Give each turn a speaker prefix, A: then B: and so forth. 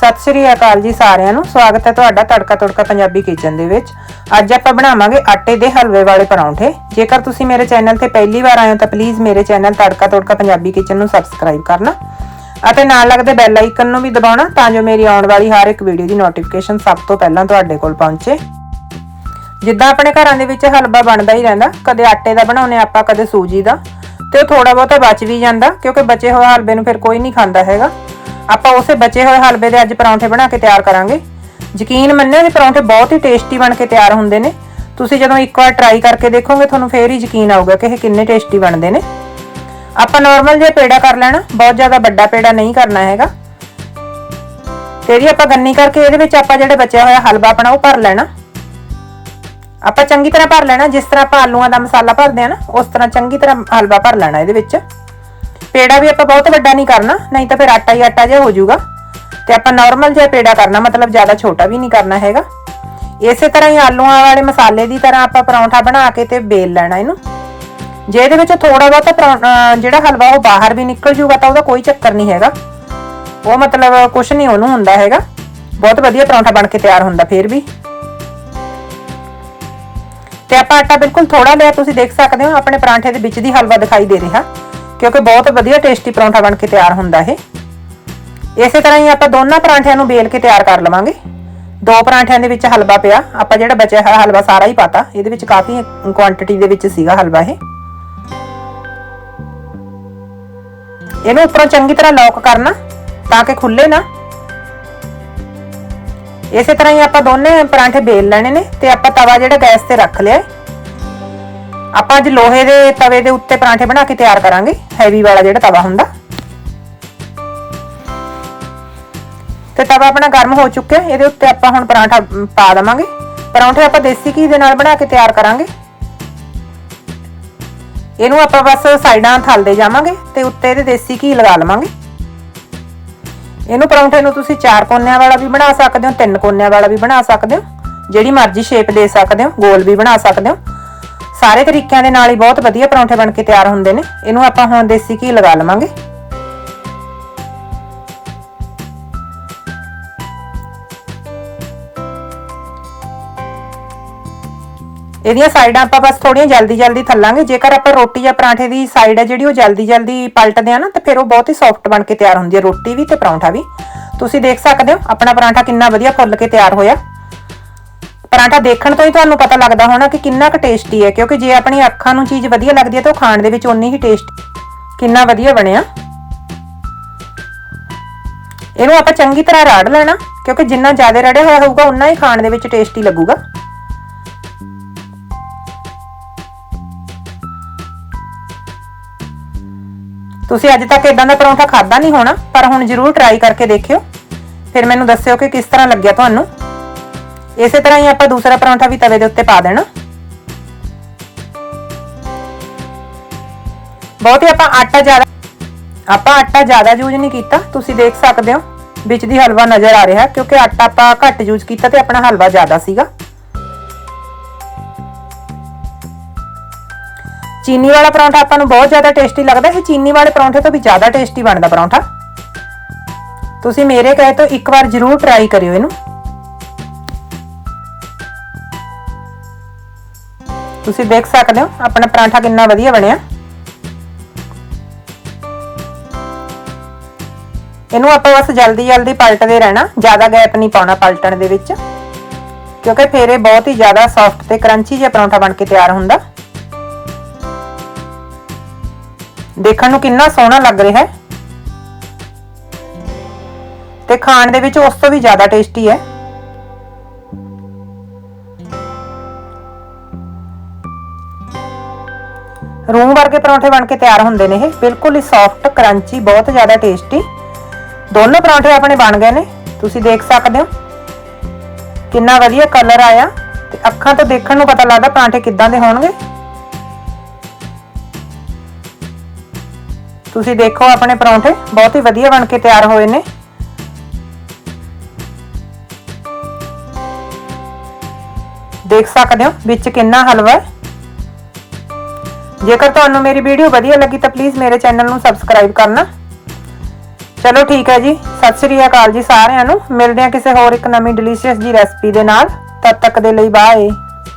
A: ਸਤਿ ਸ਼੍ਰੀ ਅਕਾਲ ਜੀ ਸਾਰਿਆਂ ਨੂੰ। ਸਵਾਗਤ ਹੈ ਤੁਹਾਡਾ ਤੜਕਾ ਤੜਕਾ ਪੰਜਾਬੀ ਕਿਚਨ ਦੇ ਵਿੱਚ। ਅੱਜ ਆਪਾਂ ਬਣਾਵਾਂਗੇ ਆਟੇ ਦੇ ਹਲਵੇ ਵਾਲੇ ਪਰੌਂਠੇ। ਜੇਕਰ ਤੁਸੀਂ ਮੇਰੇ ਚੈਨਲ ਤੇ ਪਹਿਲੀ ਵਾਰ ਆਏ ਹੋ ਤਾਂ ਪਲੀਜ਼ ਮੇਰੇ ਚੈਨਲ ਤੜਕਾ ਤੜਕਾ ਪੰਜਾਬੀ ਕਿਚਨ ਨੂੰ ਸਬਸਕ੍ਰਾਈਬ ਕਰਨਾ। ਅਤੇ ਨਾਲ ਲੱਗਦੇ ਬੈਲ ਆਈਕਨ ਨੂੰ ਵੀ ਦਬਾਉਣਾ ਤਾਂ ਜੋ ਮੇਰੀ ਆਉਣ ਵਾਲੀ ਹਰ ਇੱਕ ਵੀਡੀਓ ਦੀ ਨੋਟੀਫਿਕੇਸ਼ਨ ਸਭ ਤੋਂ ਪਹਿਲਾਂ ਤੁਹਾਡੇ ਕੋਲ ਪਹੁੰਚੇ। ਜਿੱਦਾਂ ਆਪਣੇ ਘਰਾਂ ਦੇ ਵਿੱਚ ਹਲਵਾ ਬਣਦਾ ਹੀ ਰਹਿੰਦਾ, ਕਦੇ ਆਟੇ ਦਾ ਬਣਾਉਨੇ ਆਪਾਂ, ਕਦੇ ਸੂਜੀ ਦਾ। ਤੇ ਉਹ ਥੋੜਾ ਬਹੁਤਾ ਬਚ ਵੀ ਜਾਂਦਾ, ਕਿਉਂਕਿ ਬਚੇ ਹੋਏ ਹਲਵੇ ਨੂੰ ਫਿਰ ਕੋਈ ਨਹੀਂ ਖਾਂਦਾ ਹੈਗਾ। ਆਪਾਂ ਉਸੇ ਬਚੇ ਹੋਏ ਹਲਵੇ ਦੇ ਅੱਜ ਪਰੌਂਠੇ ਬਣਾ ਕੇ ਤਿਆਰ ਕਰਾਂਗੇ। ਯਕੀਨ ਮੰਨਿਓ ਇਹ ਪਰੌਂਠੇ ਬਹੁਤ ਹੀ ਟੇਸਟੀ ਬਣ ਕੇ ਤਿਆਰ ਹੁੰਦੇ ਨੇ। ਤੁਸੀਂ ਜਦੋਂ ਇੱਕ ਵਾਰ ਟਰਾਈ ਕਰਕੇ ਦੇਖੋਗੇ ਤੁਹਾਨੂੰ ਫੇਰ ਹੀ ਯਕੀਨ ਆਊਗਾ ਕਿ ਇਹ ਕਿੰਨੇ ਟੇਸਟੀ ਬਣਦੇ ਨੇ। ਆਪਾਂ ਨਾਰਮਲ ਜਿਹਾ ਪੇੜਾ ਕਰ ਲੈਣਾ, ਬਹੁਤ ਜ਼ਿਆਦਾ ਵੱਡਾ ਪੇੜਾ ਨਹੀਂ ਕਰਨਾ ਹੈਗਾ। ਤੇ ਇਹਦੀ ਆਪਾਂ ਗੰਨੀ ਕਰਕੇ ਇਹਦੇ ਵਿੱਚ ਆਪਾਂ ਜਿਹੜੇ ਬਚਿਆ ਹੋਇਆ ਹਲਵਾ ਆਪਣਾ ਉਹ ਭਰ ਲੈਣਾ। ਆਪਾਂ ਚੰਗੀ ਤਰ੍ਹਾਂ ਭਰ ਲੈਣਾ, ਜਿਸ ਤਰ੍ਹਾਂ ਆਪਾਂ ਆਲੂਆਂ ਦਾ ਮਸਾਲਾ ਭਰਦੇ ਆ ਨਾ, ਉਸ ਤਰ੍ਹਾਂ ਚੰਗੀ ਤਰ੍ਹਾਂ ਹਲਵਾ ਭਰ ਲੈਣਾ ਇਹਦੇ ਵਿੱਚ। ਪੇੜਾ ਵੀ ਆਪਾਂ ਬਹੁਤ ਵੱਡਾ ਨਹੀਂ ਕਰਨਾ, ਨਹੀਂ ਤਾਂ ਫਿਰ ਆਟਾ ਹੀ ਆਟਾ ਜਿਹਾ ਹੋ ਜਾਊਗਾ। ਤੇ ਆਪਾਂ ਨਾਰਮਲ ਜਿਹਾ ਪੇੜਾ ਕਰਨਾ, ਮਤਲਬ ਜ਼ਿਆਦਾ ਛੋਟਾ ਵੀ ਨਹੀਂ ਕਰਨਾ ਹੈਗਾ। ਇਸੇ ਤਰ੍ਹਾਂ ਹੀ ਆਲੂਆਂ ਵਾਲੇ ਮਸਾਲੇ ਦੀ ਤਰ੍ਹਾਂ ਆਪਾਂ ਪਰੌਂਠਾ ਬਣਾ ਕੇ ਤੇ ਬੇਲ ਲੈਣਾ ਇਹਨੂੰ। ਜੇ ਇਹਦੇ ਵਿੱਚ ਥੋੜਾ ਬਹੁਤਾ ਜਿਹੜਾ ਹਲਵਾ ਉਹ ਬਾਹਰ ਵੀ ਨਿਕਲ ਜੂਗਾ ਤਾਂ ਉਹਦਾ ਕੋਈ ਚੱਕਰ ਨਹੀਂ ਹੈਗਾ। ਉਹ ਮਤਲਬ ਕੁਝ ਨਹੀਂ ਉਹਨੂੰ ਹੁੰਦਾ ਹੈਗਾ। ਬਹੁਤ ਵਧੀਆ ਪਰੌਂਠਾ ਬਣ ਕੇ ਤਿਆਰ ਹੁੰਦਾ ਫਿਰ ਵੀ। ਤੇ ਆਪਾਂ ਆਟਾ ਬਿਲਕੁਲ ਥੋੜਾ ਲਿਆ ਤੁਸੀਂ ਦੇਖ ਸਕਦੇ ਹੋ, ਆਪਣੇ ਪਰਾਂਠੇ ਦੇ ਵਿੱਚ ਦੀ ਹਲਵਾ ਦਿਖਾਈ ਦੇ ਰਿਹਾ। ਕਿਉਂਕਿ ਬਹੁਤ ਵਧੀਆ ਟੇਸਟੀ ਪਰੌਂਠਾ ਬਣ ਕੇ ਤਿਆਰ ਹੁੰਦਾ ਇਹ। ਇਸੇ ਤਰ੍ਹਾਂ ਹੀ ਆਪਾਂ ਦੋਨਾਂ ਪਰਾਂਠਿਆਂ ਨੂੰ ਬੇਲ ਕੇ ਤਿਆਰ ਕਰ ਲਵਾਂਗੇ। ਦੋ ਪਰਾਂਠਿਆਂ ਦੇ ਵਿੱਚ ਹਲਵਾ ਪਿਆ। ਆਪਾਂ ਜਿਹੜਾ ਬਚਿਆ ਹੋਇਆ ਹਲਵਾ ਸਾਰਾ ਹੀ ਪਾਤਾ। ਇਹਦੇ ਵਿੱਚ ਕਾਫੀ ਕੁਆਂਟੀਟੀ ਦੇ ਵਿੱਚ ਸੀਗਾ ਹਲਵਾ ਇਹ। ਇਹਨੂੰ ਉੱਪਰੋਂ ਚੰਗੀ ਤਰ੍ਹਾਂ ਲੌਕ ਕਰਨਾ ਤਾਂ ਕਿ ਖੁੱਲੇ ਨਾ। ਇਸੇ ਤਰ੍ਹਾਂ ਹੀ ਆਪਾਂ ਦੋਨੇ ਪਰਾਂਠੇ ਬੇਲ ਲੈਣੇ ਨੇ ਤੇ ਆਪਾਂ ਤਵਾ ਜਿਹੜਾ ਗੈਸ ਤੇ ਰੱਖ ਲਿਆ ਆਪਾਂ ਅੱਜ ਲੋਹੇ ਦੇ ਤਵੇ ਦੇ ਉੱਤੇ ਪਰਾਂਠੇ ਬਣਾ ਕੇ ਤਿਆਰ ਕਰਾਂਗੇ ਹੈਵੀ ਵਾਲਾ ਜਿਹੜਾ ਤਵਾ ਹੁੰਦਾ। ਤੇ ਤਵਾ ਆਪਣਾ ਗਰਮ ਹੋ ਚੁੱਕਿਆ, ਇਹਦੇ ਉੱਤੇ ਆਪਾਂ ਹੁਣ ਪਰਾਂਠਾ ਪਾ ਦਵਾਂਗੇ। ਪਰੌਂਠੇ ਆਪਾਂ ਦੇਸੀ ਘੀ ਦੇ ਨਾਲ ਬਣਾ ਕੇ ਤਿਆਰ ਕਰਾਂਗੇ। ਇਹਨੂੰ ਆਪਾਂ ਬਸ ਸਾਈਡਾਂ ਥਲਦੇ ਜਾਵਾਂਗੇ ਤੇ ਉੱਤੇ ਇਹਦੇ ਦੇਸੀ ਘੀ ਲਗਾ ਲਵਾਂਗੇ। ਇਹਨੂੰ ਪਰੌਂਠੇ ਨੂੰ ਤੁਸੀਂ ਚਾਰ ਕੋਨਿਆਂ ਵਾਲਾ ਵੀ ਬਣਾ ਸਕਦੇ ਹੋ, ਤਿੰਨ ਕੋਨਿਆਂ ਵਾਲਾ ਵੀ ਬਣਾ ਸਕਦੇ ਹੋ, ਜਿਹੜੀ ਮਰਜ਼ੀ ਸ਼ੇਪ ਦੇ ਸਕਦੇ ਹੋ, ਗੋਲ ਵੀ ਬਣਾ ਸਕਦੇ ਹੋ। ਸਾਰੇ ਤਰੀਕਿਆਂ ਦੇ ਨਾਲ ਹੀ ਬਹੁਤ ਵਧੀਆ ਪਰੌਂਠੇ ਬਣ ਕੇ ਤਿਆਰ ਹੁੰਦੇ ਨੇ। ਇਹਨੂੰ ਆਪਾਂ ਹੁਣ ਦੇਸੀ ਘੀ ਲਗਾ ਲਵਾਂਗੇ। ਇਹਦੀਆਂ ਸਾਈਡਾਂ ਆਪਾਂ ਬਸ ਥੋੜੀਆਂ ਜਲਦੀ ਜਲਦੀ ਥੱਲਾਂਗੇ। ਜੇਕਰ ਆਪਾਂ ਰੋਟੀ ਜਾਂ ਪਰਾਂਠੇ ਦੀ ਸਾਈਡ ਹੈ ਜਿਹੜੀ ਉਹ ਜਲਦੀ ਜਲਦੀ ਪਲਟਦੇ ਆ ਨਾ, ਤਾਂ ਫਿਰ ਉਹ ਬਹੁਤ ਹੀ ਸੌਫਟ ਬਣ ਕੇ ਤਿਆਰ ਹੁੰਦੀ ਹੈ ਰੋਟੀ ਵੀ ਤੇ ਪਰਾਂਠਾ ਵੀ। ਤੁਸੀਂ ਦੇਖ ਸਕਦੇ ਹੋ ਆਪਣਾ ਪਰਾਂਠਾ ਕਿੰਨਾ ਵਧੀਆ ਫੁੱਲ ਕੇ ਤਿਆਰ ਹੋਇਆ। ਪਰਾਂਠਾ ਦੇਖਣ ਤੋਂ ਹੀ ਤੁਹਾਨੂੰ ਪਤਾ ਲੱਗਦਾ ਹੋਣਾ ਕਿ ਕਿੰਨਾ ਕੁ ਟੇਸਟੀ ਹੈ, ਕਿਉਂਕਿ ਜੇ ਆਪਣੀ ਅੱਖਾਂ ਨੂੰ ਚੀਜ਼ ਵਧੀਆ ਲੱਗਦੀ ਹੈ ਤਾਂ ਉਹ ਖਾਣ ਦੇ ਵਿੱਚ ਓਨੀ ਹੀ ਟੇਸਟ ਕਿੰਨਾ ਵਧੀਆ ਬਣਿਆ। ਇਹਨੂੰ ਆਪਾਂ ਚੰਗੀ ਤਰ੍ਹਾਂ ਰਾੜ ਲੈਣਾ, ਕਿਉਂਕਿ ਜਿੰਨਾ ਜ਼ਿਆਦਾ ਰੜਿਆ ਹੋਇਆ ਹੋਊਗਾ ਉਨਾ ਹੀ ਖਾਣ ਦੇ ਵਿੱਚ ਟੇਸਟੀ ਲੱਗੂਗਾ। ਤੁਸੀਂ ਅੱਜ ਤੱਕ ਇਦਾਂ ਦਾ ਪਰੌਂਠਾ ਖਾਦਾ ਨਹੀਂ ਹੋਣਾ, ਪਰ ਹੁਣ ਜ਼ਰੂਰ ਟਰਾਈ ਕਰਕੇ ਦੇਖਿਓ। ਫਿਰ ਮੈਨੂੰ ਦੱਸਿਓ ਕਿ ਕਿਸ ਤਰ੍ਹਾਂ ਲੱਗਿਆ ਤੁਹਾਨੂੰ। ਇਸੇ ਤਰ੍ਹਾਂ ਹੀ ਆਪਾਂ ਦੂਸਰਾ ਪਰੌਂਠਾ ਵੀ ਤਵੇ ਦੇ ਉੱਤੇ ਪਾ ਦੇਣਾ। ਬਹੁਤ ਹੀ ਆਪਾਂ ਆਟਾ ਜ਼ਿਆਦਾ ਆਪਾਂ ਆਟਾ ਜ਼ਿਆਦਾ ਯੂਜ਼ ਨਹੀਂ ਕੀਤਾ, ਤੁਸੀਂ ਦੇਖ ਸਕਦੇ ਹੋ, ਵਿੱਚ ਦੀ ਹਲਵਾ ਨਜ਼ਰ ਆ ਰਿਹਾ, ਕਿਉਂਕਿ ਆਟਾ ਆਪਾਂ ਘੱਟ ਯੂਜ਼ ਕੀਤਾ ਤੇ ਆਪਣਾ ਹਲਵਾ ਜ਼ਿਆਦਾ ਸੀਗਾ। ਚੀਨੀ ਵਾਲਾ ਪਰੌਂਠਾ ਆਪਾਂ ਨੂੰ ਬਹੁਤ ਜ਼ਿਆਦਾ ਟੇਸਟੀ ਲੱਗਦਾ, ਇਹ ਚੀਨੀ ਵਾਲੇ ਪਰੌਂਠੇ ਤੋਂ ਵੀ ਜ਼ਿਆਦਾ ਟੇਸਟੀ ਬਣਦਾ ਪਰੌਂਠਾ। ਤੁਸੀਂ ਮੇਰੇ ਕਹੇ ਤੋਂ ਇੱਕ ਵਾਰ ਜ਼ਰੂਰ ਟਰਾਈ ਕਰਿਓ ਇਹਨੂੰ। ਤੁਸੀਂ ਦੇਖ ਸਕਦੇ ਹੋ, ਆਪਣਾ ਪਰਾਂਠਾ ਕਿੰਨਾ ਵਧੀਆ ਬਣਿਆ। ਇਹਨੂੰ ਆਪਾਂ ਬਸ ਜਲਦੀ ਜਲਦੀ ਪਲਟਦੇ ਰਹਿਣਾ, ਜ਼ਿਆਦਾ ਗੈਪ ਨਹੀਂ ਪਾਉਣਾ ਪਲਟਣ ਦੇ ਵਿੱਚ, ਕਿਉਂਕਿ ਫਿਰ ਇਹ ਬਹੁਤ ਹੀ ਜ਼ਿਆਦਾ ਸੌਫਟ ਤੇ ਕਰੰਚੀ ਜਿਹਾ ਪਰੌਂਠਾ ਬਣ ਕੇ ਤਿਆਰ ਹੁੰਦਾ। ਦੇਖਣ ਨੂੰ ਕਿੰਨਾ ਸੋਹਣਾ ਲੱਗ ਰਿਹਾ ਹੈ। ਤੇ ਖਾਣ ਦੇ ਵਿੱਚ ਉਸ ਤੋਂ ਵੀ ਜ਼ਿਆਦਾ ਟੇਸਟੀ ਹੈ। ਰੂਮ ਵਰਗੇ ਪਰੌਂਠੇ ਬਣ ਕੇ ਤਿਆਰ ਹੁੰਦੇ ਨੇ ਇਹ। ਬਿਲਕੁਲ ਹੀ ਸੌਫਟ ਕਰੰਚੀ ਬਹੁਤ ਜ਼ਿਆਦਾ ਟੇਸਟੀ ਦੋਨੋਂ ਪਰੌਂਠੇ ਆਪਣੇ ਬਣ ਗਏ ਨੇ। ਤੁਸੀਂ ਦੇਖ ਸਕਦੇ ਹੋ ਕਿੰਨਾ ਵਧੀਆ ਕਲਰ ਆਇਆ। ਤੇ ਅੱਖਾਂ ਤੋਂ ਦੇਖਣ ਨੂੰ ਪਤਾ ਲੱਗਦਾ ਪਰਾਂਠੇ ਕਿੱਦਾਂ ਦੇ ਹੋਣਗੇ। ਤੁਸੀਂ ਦੇਖੋ ਆਪਣੇ ਪਰੌਂਠੇ, ਬਹੁਤ ਹੀ ਵਧੀਆ ਬਣ ਕੇ ਤਿਆਰ ਹੋਏ ਨੇ। ਦੇਖ ਸਕਦੇ ਹੋ ਵਿੱਚ ਕਿੰਨਾ ਹਲਵਾ ਹੈ। ਜੇਕਰ ਤੁਹਾਨੂੰ ਮੇਰੀ ਵੀਡੀਓ ਵਧੀਆ ਲੱਗੀ ਤਾਂ ਪਲੀਜ਼ ਮੇਰੇ ਚੈਨਲ ਨੂੰ ਸਬਸਕ੍ਰਾਈਬ ਕਰਨਾ। ਚਲੋ ਠੀਕ ਹੈ ਜੀ, ਸਤਿ ਸ੍ਰੀ ਅਕਾਲ ਜੀ ਸਾਰਿਆਂ ਨੂੰ। ਮਿਲਦੇ ਹਾਂ ਕਿਸੇ ਹੋਰ ਇੱਕ ਨਵੀਂ ਡਿਲੀਸ਼ੀਅਸ ਜੀ ਰੈਸਪੀ ਦੇ ਨਾਲ। ਤਦ ਤੱਕ ਦੇ ਲਈ ਬਾਏ